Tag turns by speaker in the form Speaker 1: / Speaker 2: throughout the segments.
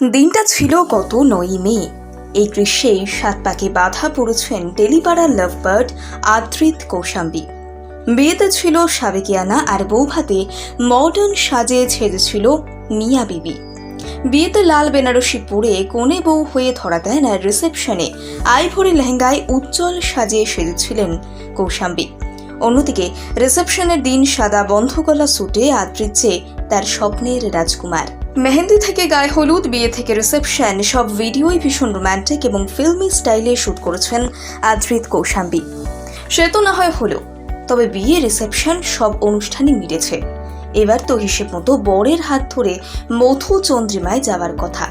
Speaker 1: দিনটা ছিল গত নয়ই মে। এই গ্রীষ্মেই সাত পাকে বাধা পড়েছেন টেলিপাড়ার লাভবার্ড আদ্রিত কৌশাম্বি। বিয়েতে ছিল সাবেকিয়ানা আর বৌভাতে মডার্ন সাজে ছেড়েছিল মিয়া বিবি। বিয়েতে লাল বেনারসি পরে কোণে বউ হয়ে ধরা দেন আর রিসেপশনে আইভরি লেহেঙ্গায় উজ্জ্বল সাজে সেজেছিলেন কৌশাম্বি। অন্যদিকে রিসেপশনের দিন সাদা বন্ধ গলা স্যুটে আদৃচ্ছে তার স্বপ্নের রাজকুমার। মেহেন্দি থেকে গায়ে হলুদ, বিয়ে থেকে রিসেপশন সব ভিডিওই ভীষণ রোম্যান্টিক এবং ফিল্মি স্টাইলে শ্যুট করেছেন আদ্রিত কৌশাম্বি। সে তো না হয় হলো তবে বিয়ে রিসেপশন সব অনুষ্ঠানই মিটেছে এবার তো হিসেব মতো বরের হাত ধরে মধু চন্দ্রিমায় যাওয়ার কথা।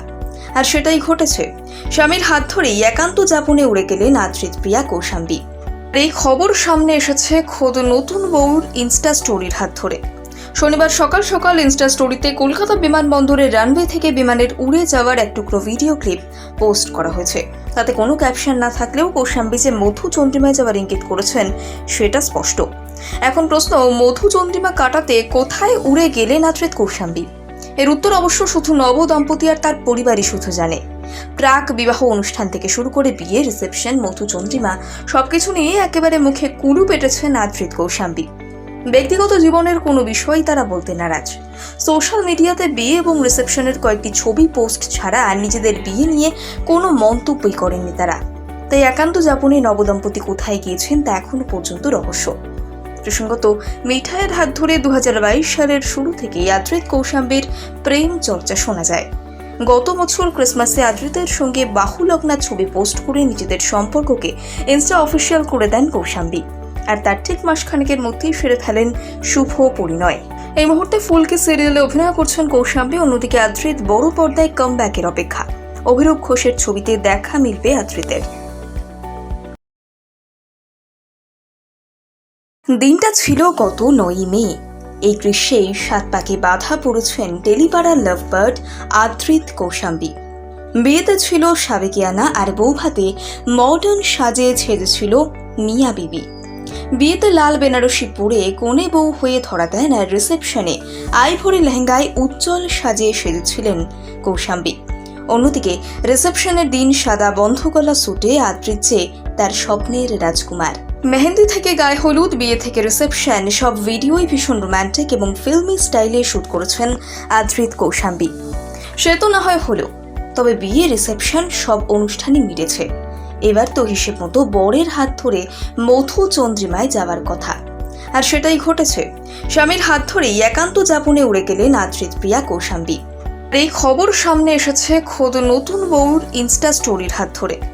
Speaker 1: আর সেটাই ঘটেছে, স্বামীর হাত ধরেই একান্ত যাপনে উড়ে গেলেন আদ্রিত প্রিয়া কৌশাম্বী। এই খবর সামনে এসেছে খোদ নতুন বউর ইনস্টা স্টোরির হাত ধরে। শনিবার সকাল সকাল ইনস্টা স্টোরিতে কলকাতা বিমানবন্দরের রানওয়ে থেকে বিমানের উড়ে যাওয়ার এক টুকরো ভিডিও ক্লিপ পোস্ট করা হয়েছে। তাতে কোনো ক্যাপশন না থাকলেও কৌশাম্বী যে মধু চন্দ্রিমায় যাওয়ার ইঙ্গিত করেছেন, সেটা স্পষ্ট। এখন প্রশ্ন, মধু চন্দ্রিমা কাটাতে কোথায় উড়ে গেলেন আদ্রিত কৌশাম্বী? এর উত্তর অবশ্য শুধু নব দম্পতি আর তার পরিবারই শুধু জানে। প্রাক বিবাহ অনুষ্ঠান থেকে শুরু করে বিয়ে, রিসেপশন, মধু চন্দ্রিমা, সবকিছু নিয়ে একেবারে মুখে কুলু পেটেছেন আদ্রিত কৌশাম্বী। ব্যক্তিগত জীবনের কোনো বিষয়ই তারা বলতে নারাজ। সোশ্যাল মিডিয়াতে বিয়ে এবং রিসেপশনের কয়েকটি ছবি পোস্ট ছাড়া আর নিজেদের বিয়ে নিয়ে কোনো মন্তব্যই করেননি তারা। তাই একান্ত যাপনে নবদম্পতি কোথায় গিয়েছেন তা এখনও পর্যন্ত রহস্য। প্রসঙ্গত, মিঠাইয়ের হাত ধরে দু হাজার বাইশ সালের শুরু থেকেই আদ্রিত কৌশাম্বীর প্রেম চর্চা শোনা যায়। গত বছর ক্রিসমাসে আদ্রিতের সঙ্গে বাহুলগ্না ছবি পোস্ট করে নিজেদের সম্পর্ককে ইনস্টা অফিসিয়াল করে দেন কৌশাম্বী। আর তার ঠিক মাসখানেকের মধ্যেই সেরে ফেলেন শুভ পরিণয়। এই মুহূর্তে ফুলকে সিরিয়ালে অভিনয় করছেন কৌশাম্বী, অন্যদিকে আদ্রিত বড় পর্দায় কম ব্যাকের অপেক্ষা। অভিরূপ ঘোষের ছবিতে দেখা মিলবে আদ্রিতের। দিনটা ছিল গত নয়ই মে। এই গ্রীষ্মেই সাত পাকে বাধা পড়েছেন টেলিপাড়ার লাভবার্ড আদ্রিত কৌশাম্বী। বিয়েতে ছিল সাবেকিয়ানা আর বৌভাতে মডার্ন সাজে ছেড়েছিল মিয়া বিবি। বিয়েতে লাল বেনারসি পরে কোণে বউ হয়ে ধরা দেন আর রিসেপশনে। আইভরি লেহেঙ্গায় উজ্জ্বল সাজে সেজেছিলেন কৌশাম্বী। অন্যদিকে রিসেপশনের দিন সাদা বন্ধ গলা স্যুটে আদৃচ্ছে তার স্বপ্নের রাজকুমার। মেহেন্দি থেকে গায়ে হলুদ, বিয়ে থেকে রিসেপশন, সব ভিডিওই ভীষণ রোম্যান্টিক এবং ফিল্মি স্টাইলে শ্যুট করেছেন আদ্রিত কৌশাম্বী। সে তো না হয় হলো, তবে বিয়ে, রিসেপশন সব অনুষ্ঠানই মিটেছে এবার তো হিসেব মতো বরের হাত ধরে মধু চন্দ্রিমায় যাওয়ার কথা। আর সেটাই ঘটেছে। স্বামীর হাত ধরেই একান্ত যাপনে উড়ে গেলেন আদ্রিত প্রিয়া কৌশাম্বী। এই খবর সামনে এসেছে খোদ নতুন বউর ইনস্টা স্টোরির হাত ধরে।